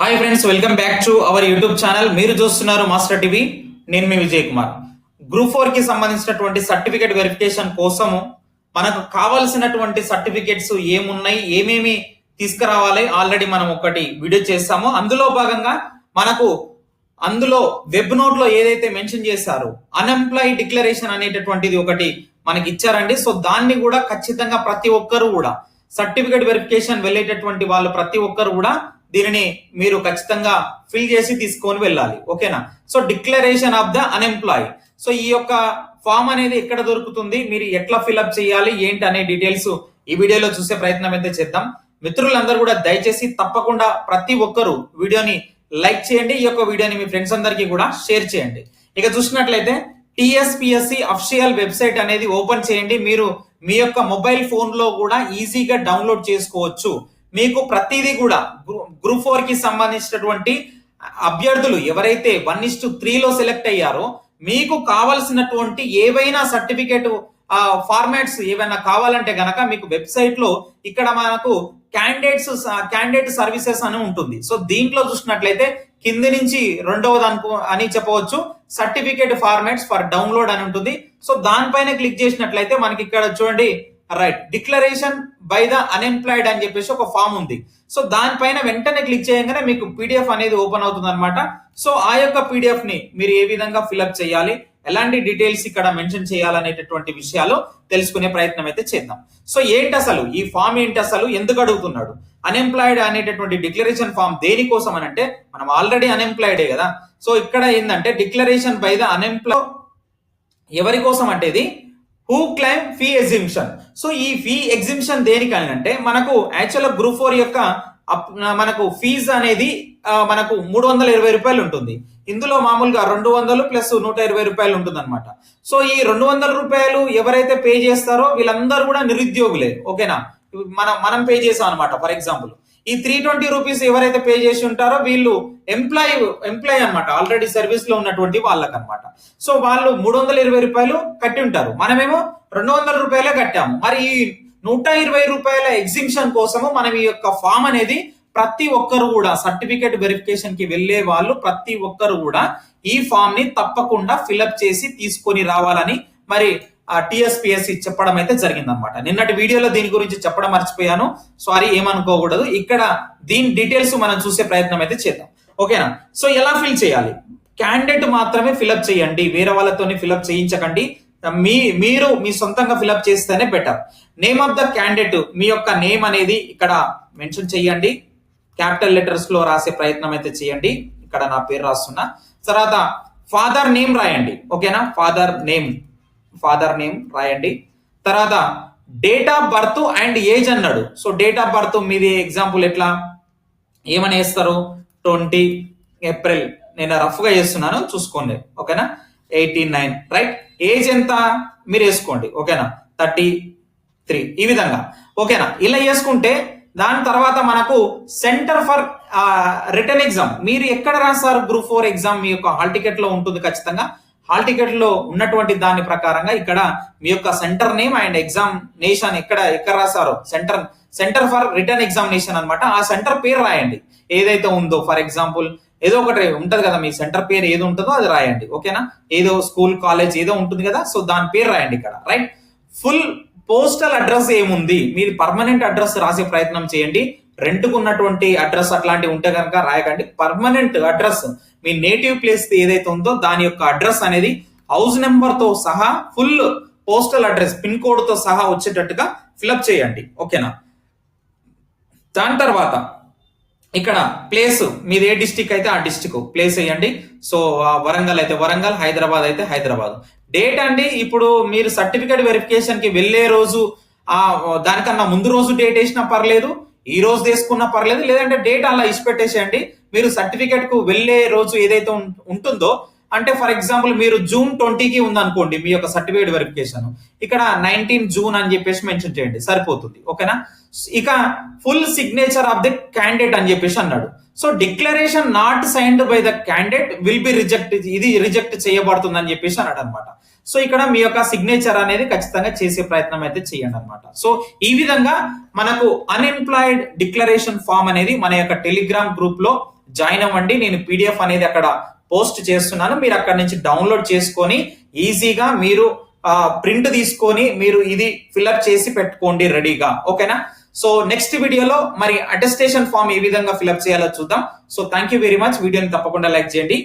Hi friends welcome back to our YouTube channel మీరు చూస్తున్నారు master TV నేను మీ విజయ్ కుమార్. గ్రూప్ ఫోర్కి సంబంధించినటువంటి సర్టిఫికేట్ వెరిఫికేషన్ కోసము మనకు కావాల్సినటువంటి సర్టిఫికేట్స్ ఏమున్నాయి ఏమేమి తీసుకురావాలి ఆల్రెడీ మనం ఒకటి వీడియో చేస్తాము అందులో భాగంగా మనకు అందులో వెబ్ నోట్లో ఏదైతే మెన్షన్ చేశారో అన్ఎంప్లాయీ డిక్లరేషన్ అనేటటువంటిది ఒకటి మనకి ఇచ్చారండి. సో దాన్ని కూడా ఖచ్చితంగా ప్రతి ఒక్కరు కూడా సర్టిఫికేట్ వెరిఫికేషన్ వెళ్ళేటటువంటి వాళ్ళు ప్రతి ఒక్కరు కూడా దీనిని మీరు ఖచ్చితంగా ఫిల్ చేసి తీసుకొని వెళ్ళాలి. ఓకేనా? So declaration of the unemploy so ఈ యొక్క ఫామ్ అనేది ఎక్కడ దొరుకుతుంది? మీరు ఎట్లా ఫిల్అప్ చేయాలి? ఏంటి అనే డీటెయిల్స్ ఈ వీడియోలో చూసే ప్రయత్నం అయితే చేద్దాం. మిత్రులందరూ కూడా దయచేసి తప్పకుండా ప్రతి ఒక్కరు వీడియోని లైక్ చేయండి. ఈ యొక్క వీడియోని మీ ఫ్రెండ్స్ అందరికీ కూడా షేర్ చేయండి. ఇక చూసినట్లయితే టిఎస్పిఎస్సి అఫిషియల్ వెబ్సైట్ అనేది ఓపెన్ చేయండి. మీరు మీ యొక్క మొబైల్ ఫోన్లో కూడా ఈజీగా డౌన్లోడ్ చేసుకోవచ్చు. మీకు ప్రతిదీ కూడా గ్రూప్ ఫోర్కి సంబంధించినటువంటి అభ్యర్థులు ఎవరైతే వన్ ఇస్ టు త్రీలో సెలెక్ట్ అయ్యారో మీకు కావలసినటువంటి ఏవైనా సర్టిఫికేట్ ఫార్మాట్స్ ఏవైనా కావాలంటే గనక మీకు వెబ్సైట్లో ఇక్కడ మనకు క్యాండిడేట్స్ క్యాండిడేట్ సర్వీసెస్ అని ఉంటుంది. సో దీంట్లో చూసినట్లయితే కింది నుంచి రెండవది అనుకో అని చెప్పవచ్చు. సర్టిఫికేట్ ఫార్మాట్స్ ఫర్ డౌన్లోడ్ అని ఉంటుంది. సో దానిపైన క్లిక్ చేసినట్లయితే మనకి ఇక్కడ చూడండి right declaration by the unemployed అని చెప్పేసి ఒక ఫామ్ ఉంది. సో దానిపైన వెంటనే క్లిక్ చేయగానే మీకు పీడిఎఫ్ అనేది ఓపెన్ అవుతుంది అనమాట సో ఆ యొక్క పీడిఎఫ్ని మీరు ఏ విధంగా ఫిల్అప్ చేయాలి? ఎలాంటి డీటెయిల్స్ ఇక్కడ మెన్షన్ చేయాలనేటటువంటి విషయాలు తెలుసుకునే ప్రయత్నం అయితే చేద్దాం. సో ఏంటి అసలు? ఈ ఫామ్ ఏంటి అసలు? ఎందుకు అడుగుతున్నాడు? అన్ఎంప్లాయిడ్ అనేటటువంటి డిక్లరేషన్ ఫామ్ దేనికోసం అని అంటే మనం ఆల్రెడీ అన్ఎంప్లాయిడే కదా. సో ఇక్కడ ఏంటంటే డిక్లరేషన్ బై ద అన్ఎంప్లాయ్ ఎవరి కోసం అంటే ఇది? Who claim fee exemption so ఈ ఫీ ఎగ్జిబిషన్ దేనికని అంటే మనకు యాక్చువల్ గ్రూప్ ఫోర్ యొక్క అప్- మనకు ఫీజు అనేది మనకు మూడు వందల ఇరవై రూపాయలు ఉంటుంది ఇందులో మామూలుగా రెండు వందలు ప్లస్ నూట ఇరవై రూపాయలు ఉంటుంది అనమాట సో ఈ రెండు వందల రూపాయలు ఎవరైతే పే చేస్తారో వీళ్ళందరూ కూడా నిరుద్యోగులే. ఓకేనా? మనం మనం పే చేసాం అనమాట ఫర్ ఎగ్జాంపుల్ ఈ త్రీ ట్వంటీ రూపీస్ ఎవరైతే పే చేసి ఉంటారో వీళ్ళు ఎంప్లాయ్ ఎంప్లాయ్ అనమాట ఆల్రెడీ సర్వీస్లో ఉన్నటువంటి వాళ్ళకి అనమాట సో వాళ్ళు మూడు వందల ఇరవై రూపాయలు కట్టి ఉంటారు. మనమేమో రెండు వందల రూపాయలే కట్టాము. మరి ఈ నూట ఇరవై రూపాయల ఎగ్జిబిషన్ కోసము మనం ఈ యొక్క ఫామ్ అనేది ప్రతి ఒక్కరు కూడా సర్టిఫికేట్ వెరిఫికేషన్కి వెళ్ళే వాళ్ళు ప్రతి ఒక్కరు కూడా ఈ ఫామ్ని తప్పకుండా ఫిలప్ చేసి తీసుకొని రావాలని మరి టిఎస్పిఎస్సి చెప్పడం అయితే జరిగింది అనమాట నిన్నటి వీడియోలో దీని గురించి చెప్పడం మర్చిపోయాను. సారీ ఏమనుకోకూడదు. ఇక్కడ దీని డీటెయిల్స్ మనం చూసే ప్రయత్నం అయితే చేద్దాం. ఓకేనా? సో ఎలా ఫిల్ చేయాలి? క్యాండిడేట్ మాత్రమే ఫిలప్ చేయండి. వేరే వాళ్ళతోనే ఫిలప్ చేయించకండి. మీ మీరు మీ సొంతంగా ఫిలప్ చేస్తేనే better name of the candidate మీ యొక్క నేమ్ అనేది ఇక్కడ మెన్షన్ చేయండి. క్యాపిటల్ లెటర్స్లో రాసే ప్రయత్నం అయితే చేయండి. ఇక్కడ నా పేరు రాస్తున్నా. తర్వాత ఫాదర్ నేమ్ రాయండి. ఓకేనా? ఫాదర్ నేమ్ ఫాదర్ నేమ్ రాయండి. తర్వాత date of birth and age అన్నాడు. సో డేట్ ఆఫ్ బర్త్ మీది ఎగ్జాంపుల్ ఎట్లా? ఏమని వేస్తారు? Twenty April. నేను రఫ్గా చేస్తున్నాను చూసుకోండి. ఓకేనా? Eighty nine. రైట్ ఏజ్ ఎంత? మీరు వేసుకోండి. ఓకేనా? Thirty three. ఈ విధంగా. ఓకేనా? ఇలా చేసుకుంటే దాని తర్వాత మనకు సెంటర్ ఫర్ రిటర్న్ ఎగ్జామ్ మీరు ఎక్కడ రాస్తారు గ్రూప్ ఫోర్ ఎగ్జామ్ మీ యొక్క హాల్ టికెట్లో ఉంటుంది ఖచ్చితంగా. హాల్ టికెట్లో ఉన్నటువంటి దాని ప్రకారంగా ఇక్కడ మీ యొక్క సెంటర్ నేమ్ అండ్ ఎగ్జామినేషన్ ఎక్కడ ఎక్కడ రాశారో? Centre centre for written examination అన్నమాట. ఆ సెంటర్ పేరు రాయండి. ఏదైతే ఉందో ఫర్ ఎగ్జాంపుల్ ఏదో ఒకటి ఉంటది కదా మీ సెంటర్ పేరు ఏది ఉంటుందో అది రాయండి. ఓకేనా? ఏదో స్కూల్ కాలేజ్ ఏదో ఉంటుంది కదా సో దాని పేరు రాయండి ఇక్కడ. రైట్? ఫుల్ పోస్టల్ అడ్రస్ ఏముంది? మీరు పర్మనెంట్ అడ్రస్ రాసే ప్రయత్నం చేయండి. రెంట్కు ఉన్నటువంటి అడ్రస్ అట్లాంటివి ఉంటే కనుక రాయకండి. పర్మనెంట్ అడ్రస్ మీ నేటివ్ ప్లేస్ ఏదైతే ఉందో దాని యొక్క అడ్రస్ అనేది హౌస్ నెంబర్తో సహా ఫుల్ పోస్టల్ అడ్రస్ పిన్ కోడ్తో సహా వచ్చేటట్టుగా ఫిలప్ చేయండి. ఓకేనా? దాని తర్వాత ఇక్కడ ప్లేస్ మీది ఏ డిస్టిక్ అయితే ఆ డిస్టిక్ ప్లేస్ వేయండి. సో వరంగల్ అయితే వరంగల్ హైదరాబాద్ అయితే హైదరాబాద్. డేట్ అండి ఇప్పుడు మీరు సర్టిఫికేట్ వెరిఫికేషన్కి వెళ్ళే రోజు ఆ దానికన్నా ముందు రోజు డేట్ వేసినా పర్లేదు. ఈ రోజు తీసుకున్నా పర్లేదు లేదంటే డేట్ అలా ఇచ్చిపెట్టేసేయండి మీరు సర్టిఫికేట్కు వెళ్ళే రోజు ఏదైతే ఉంటుందో అంటే ఫర్ ఎగ్జాంపుల్ మీరు జూన్ ట్వంటీకి ఉందనుకోండి మీ యొక్క సర్టిఫికేట్ వెరిఫికేషన్. ఇక్కడ నైన్టీన్ జూన్ అని చెప్పేసి మెన్షన్ చేయండి సరిపోతుంది. ఓకేనా? ఇక full signature of the candidate అని చెప్పేసి అన్నాడు. So declaration not signed by the candidate will be reject ఇది రిజెక్ట్ చేయబడుతుంది అని చెప్పేసి అన్నాడు అనమాట సో ఇక్కడ మీ యొక్క సిగ్నేచర్ అనేది ఖచ్చితంగా చేసే ప్రయత్నం అయితే చేయండి అనమాట సో ఈ విధంగా మనకు అన్ఎంప్లాయిడ్ డిక్లరేషన్ ఫామ్ అనేది మన యొక్క టెలిగ్రామ్ గ్రూప్లో జాయిన్ అవ్వండి. నేను పీడిఎఫ్ అనేది అక్కడ పోస్ట్ చేస్తున్నాను. మీరు అక్కడ నుంచి డౌన్లోడ్ చేసుకొని ఈజీగా మీరు ప్రింట్ తీసుకొని మీరు ఇది ఫిల్అప్ చేసి పెట్టుకోండి రెడీగా ఓకేనా సో నెక్స్ట్ వీడియోలో మరి అటెస్టేషన్ ఫామ్ ఏ విధంగా ఫిల్అప్ చేయాలో చూద్దాం. So thank you very much వీడియోని తప్పకుండా లైక్ చేయండి.